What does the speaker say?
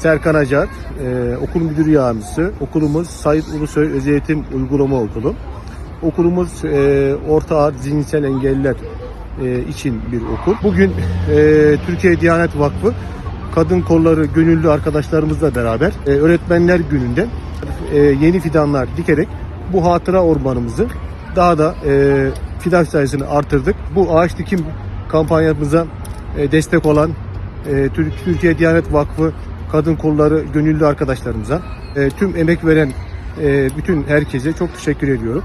Serkan Acar, e, okul müdür yardımcısı. Okulumuz Said Ulusoy Özel Eğitim Uygulama Okulu. Okulumuz e, orta ağır zihinsel engelliler e, için bir okul. Bugün e, Türkiye Diyanet Vakfı Kadın Kolları Gönüllü arkadaşlarımızla beraber e, Öğretmenler Günü'nde e, yeni fidanlar dikerek bu hatıra ormanımızı daha da e, fidan sayısını artırdık. Bu ağaç dikim kampanyamıza e, destek olan e, Türk- Türkiye Diyanet Vakfı Kadın Kolları Gönüllü arkadaşlarımıza, e, tüm emek veren e, bütün herkese çok teşekkür ediyorum.